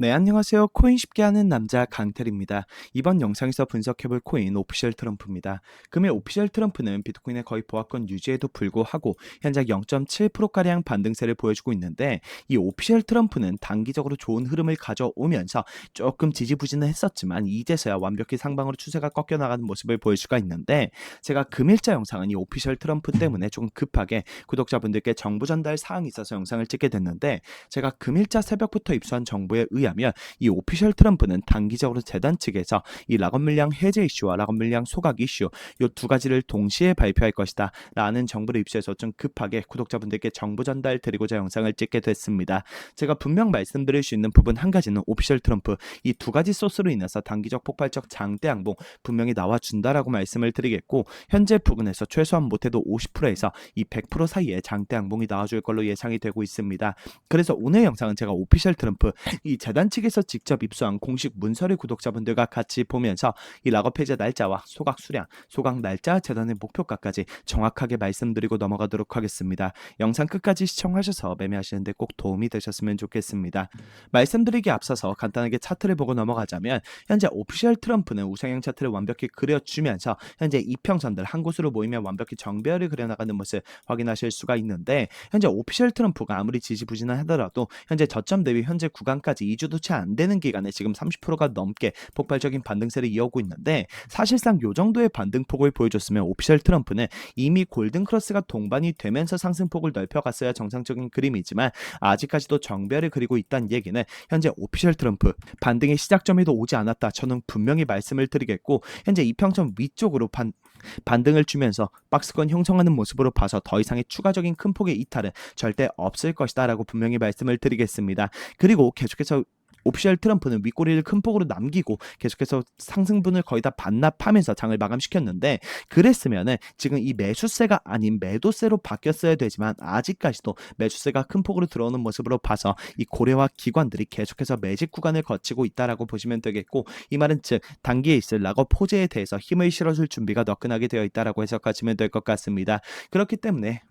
네, 안녕하세요. 코인 쉽게 하는 남자 강텔입니다. 이번 영상에서 분석해볼 코인 오피셜 트럼프입니다. 금일 오피셜 트럼프는 비트코인의 거의 보합권 유지에도 불구하고 현재 0.7%가량 반등세를 보여주고 있는데 이 오피셜 트럼프는 단기적으로 좋은 흐름을 가져오면서 조금 지지부진은 했었지만 이제서야 완벽히 상방으로 추세가 꺾여나가는 모습을 보일 수가 있는데 제가 금일자 영상은 이 오피셜 트럼프 때문에 조금 급하게 구독자분들께 정보 전달 사항이 있어서 영상을 찍게 됐는데 제가 금일자 새벽부터 입수한 정보에 의 하면 이 오피셜 트럼프는 단기적으로 재단 측에서 이 락업 물량 해제 이슈와 락업 물량 소각 이슈 요 두 가지를 동시에 발표할 것이다 라는 정보를 입수해서 좀 급하게 구독자분들께 정보 전달 드리고자 영상을 찍게 됐습니다. 제가 분명 말씀드릴 수 있는 부분 한 가지는 오피셜 트럼프 이 두 가지 소스로 인해서 단기적 폭발적 장대 항봉 분명히 나와준다라고 말씀을 드리겠고 현재 부근에서 최소한 못해도 50%에서 이 100% 사이에 장대 항봉이 나와줄 걸로 예상이 되고 있습니다. 그래서 오늘 영상은 제가 오피셜 트럼프 이 재단 측에서 직접 입수한 공식 문서를 구독자분들과 같이 보면서 이 락업 해제 날짜와 소각 수량, 소각 날짜, 재단의 목표가까지 정확하게 말씀드리고 넘어가도록 하겠습니다. 영상 끝까지 시청하셔서 매매하시는데 꼭 도움이 되셨으면 좋겠습니다. 말씀드리기 앞서서 간단하게 차트를 보고 넘어가자면 현재 오피셜 트럼프는 우상향 차트를 완벽히 그려주면서 현재 이평선들 한 곳으로 모이면 완벽히 정배열을 그려나가는 모습 확인하실 수가 있는데 현재 오피셜 트럼프가 아무리 지지부진을 하더라도 현재 저점 대비 현재 구간까지 2주 도 채 안 되는 기간에 지금 30%가 넘게 폭발적인 반등세를 이어오고 있는데 사실상 요 정도의 반등폭을 보여줬으면 오피셜 트럼프는 이미 골든 크로스가 동반이 되면서 상승폭을 넓혀갔어야 정상적인 그림이지만 아직까지도 정배를 그리고 있다는 얘기는 현재 오피셜 트럼프 반등의 시작점에도 오지 않았다. 저는 분명히 말씀을 드리겠고 현재 이평선 위쪽으로 반 반등을 주면서 박스권 형성하는 모습으로 봐서 더 이상의 추가적인 큰 폭의 이탈은 절대 없을 것이다 라고 분명히 말씀을 드리겠습니다. 그리고 계속해서 오피셜 트럼프는 윗꼬리를 큰 폭으로 남기고 계속해서 상승분을 거의 다 반납하면서 장을 마감시켰는데 그랬으면은 지금 이 매수세가 아닌 매도세로 바뀌었어야 되지만 아직까지도 매수세가 큰 폭으로 들어오는 모습으로 봐서 이 고래와 기관들이 계속해서 매직 구간을 거치고 있다라고 보시면 되겠고 이 말은 즉 단기에 있을 락업 호재에 대해서 힘을 실어줄 준비가 너끈하게 되어 있다라고 해석하시면 될 것 같습니다. 그렇기 때문에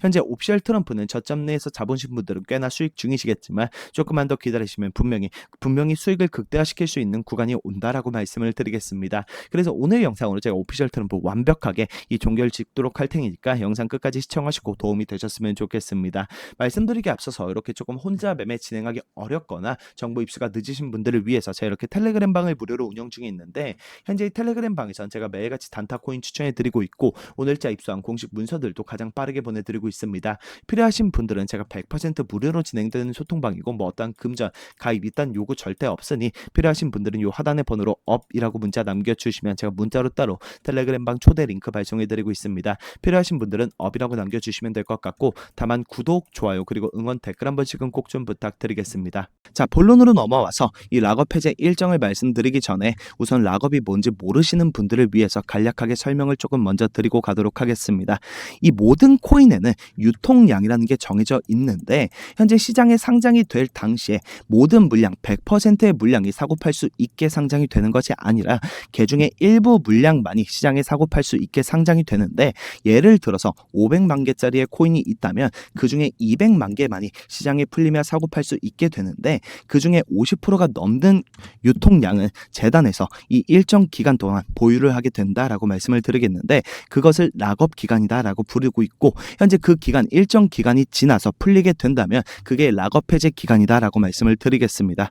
현재 옵셜 트럼프는 저점 내에서 자본신 분들은 꽤나 수익 중이시겠지만 조금만 더 기다리시면 분명히 분명히 수익을 극대화시킬 수 있는 구간이 온다라고 말씀을 드리겠습니다. 그래서 오늘 영상으로 제가 오피셜 트럼프 완벽하게 이 종결 짓도록 할 테니까 영상 끝까지 시청하시고 도움이 되셨으면 좋겠습니다. 말씀드리기 앞서서 이렇게 조금 혼자 매매 진행하기 어렵거나 정보 입수가 늦으신 분들을 위해서 제가 이렇게 텔레그램 방을 무료로 운영 중에 있는데 현재 이 텔레그램 방에선 제가 매일같이 단타 코인 추천해 드리고 있고 오늘자 입수한 공식 문서들도 가장 빠르게 보내 드리고 있습니다. 필요하신 분들은 제가 100% 무료로 진행되는 소통방이고 뭐 어떠한 금전, 가입, 일단 요구 절대 없으니 필요하신 분들은 요 하단의 번호로 업이라고 문자 남겨주시면 제가 문자로 따로 텔레그램방 초대 링크 발송해드리고 있습니다. 필요하신 분들은 업이라고 남겨주시면 될 것 같고 다만 구독, 좋아요 그리고 응원 댓글 한 번씩은 꼭 좀 부탁드리겠습니다. 자 본론으로 넘어와서 이 락업 해제 일정을 말씀드리기 전에 우선 락업이 뭔지 모르시는 분들을 위해서 간략하게 설명을 조금 먼저 드리고 가도록 하겠습니다. 이 모든 코인 에는 유통량이라는 게 정해져 있는데 현재 시장에 상장이 될 당시에 모든 물량 100%의 물량이 사고 팔 수 있게 상장이 되는 것이 아니라 개중에 일부 물량만이 시장에 사고 팔 수 있게 상장이 되는데 예를 들어서 500만 개짜리의 코인이 있다면 그 중에 200만 개만이 시장에 풀리며 사고 팔 수 있게 되는데 그 중에 50%가 넘는 유통량은 재단에서 이 일정 기간 동안 보유를 하게 된다라고 말씀을 드리겠는데 그것을 락업 기간이다라고 부르고 있고 현재 그 기간 일정 기간이 지나서 풀리게 된다면 그게 락업 해제 기간이다라고 말씀을 드리겠습니다.